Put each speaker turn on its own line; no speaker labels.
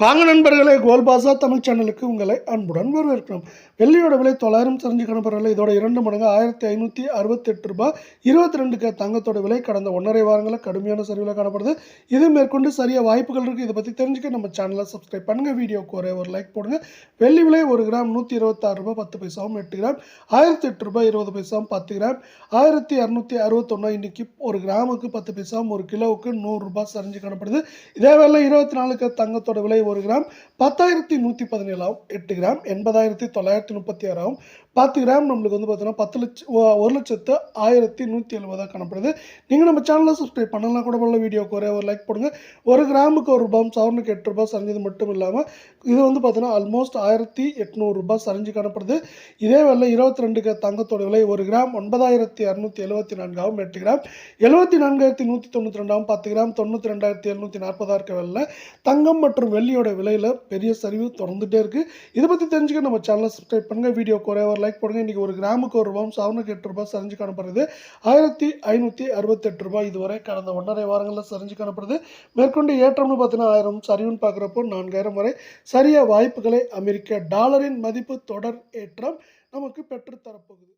வாங்க நண்பர்களே கோல்பாசா தமிழ் சேனலுக்கு உங்களை அன்புடன் வரவேற்கிறோம். வெள்ளியோட விலை தொள்ளாயிரம் சரிஞ்சு கணப்பரல இதோட இரண்டு மடங்கு ஆயிரத்தி ஐநூற்றி அறுபத்தெட்டு ரூபாய் இருபத்தி ரெண்டுக்கு தங்கத்தோட விலை கடந்த ஒன்றரை வாரங்களில் கடுமையான சரிவில் காணப்படுது. இது மேற்கொண்டு சரியாக வாய்ப்புகள் இருக்குது இதை பற்றி தெரிஞ்சுக்க நம்ம சேனலை சப்ஸ்கிரைப் பண்ணுங்கள் வீடியோக்கு ஒரே ஒரு லைக் போடுங்க. வெள்ளி விலை ஒரு கிராம் நூற்றி இருபத்தாறு ரூபாய் பத்து பைசாவும் எட்டு கிராம். ஆயிரத்தி எட்டு ரூபாய் இருபது பைசாவும் பத்து கிராம். ஆயிரத்தி இரநூத்தி அறுபத்தொன்னா இன்னைக்கு ஒரு கிராமுக்கு பத்து பைசாவும் ஒரு கிலோவுக்கு நூறுரூபா சரிஞ்சு காணப்படுது. இதே வேலை இருபத்தி நாலுக்கு தங்கத்தோட விலை ஒரு கிராம் பத்தாயிரத்தி நூற்றி பதினேழாம் எட்டு கிராம் எண்பதாயிரத்தி தொள்ளாயிரத்தி முப்பத்தி ஆறாம் பத்து கிராம் நம்மளுக்கு வந்து பார்த்தீங்கன்னா பத்து லட்சம் ஒரு லட்சத்து ஆயிரத்தி நூற்றி எழுபதாக காணப்படுது. நீங்கள் நம்ம சேனலை சப்ஸ்கிரைப் பண்ணலாம் கூட பண்ணல வீடியோக்கு ஒரே ஒரு லைக் போடுங்க. ஒரு கிராமுக்கு ஒரு ரூபாய் சவரனுக்கு எட்டு ரூபாய் சரிஞ்சது மட்டும் இல்லாமல் இது வந்து பார்த்தீங்கன்னா ஆல்மோஸ்ட் ஆயிரத்தி எட்நூறுரூபா சரிஞ்சு காணப்படுது. இதே வேலை இருபத்தி ரெண்டுக்கு தங்கத்தோட விலை ஒரு கிராம் ஒன்பதாயிரத்தி இரநூத்தி எழுபத்தி நான்காகவும் எட்டு கிராம். எழுபத்தி நான்காயிரத்தி நூற்றி தொண்ணூற்றி ரெண்டாகவும் பத்து கிராம் தொண்ணூற்றி ரெண்டாயிரத்தி எழுநூற்றி நாற்பதாக இருக்க வேலை தங்கம் மற்றும் வெள்ளியோட விலையில் பெரிய சரிவு தொடர்ந்துகிட்டே இருக்குது இதை பற்றி தெரிஞ்சுக்க நம்ம சேனலை சப்ஸ்கிரைப் பண்ணுங்கள் வீடியோ குறைவர் ஒரு லைக் போடுங்க. இன்றைக்கி ஒரு கிராமுக்கு ஒரு ரூபாயும் சவனுக்கு எட்டு ரூபாய் சரிஞ்சு காணப்படுது ஆயிரத்தி ஐநூற்றி அறுபத்தெட்டு ரூபாய் இதுவரை கடந்த ஒன்றரை வாரங்களில் சரிஞ்சு காணப்படுது மேற்கொண்டு ஏற்றம்னு பார்த்தீங்கன்னா ஆயிரம் சரிவுன்னு பார்க்குறப்போ நான்காயிரம் வரை சரிய வாய்ப்புகளை அமெரிக்க டாலரின் மதிப்பு தொடர் ஏற்றம் நமக்கு பெற்றுத்தரப்போகுது.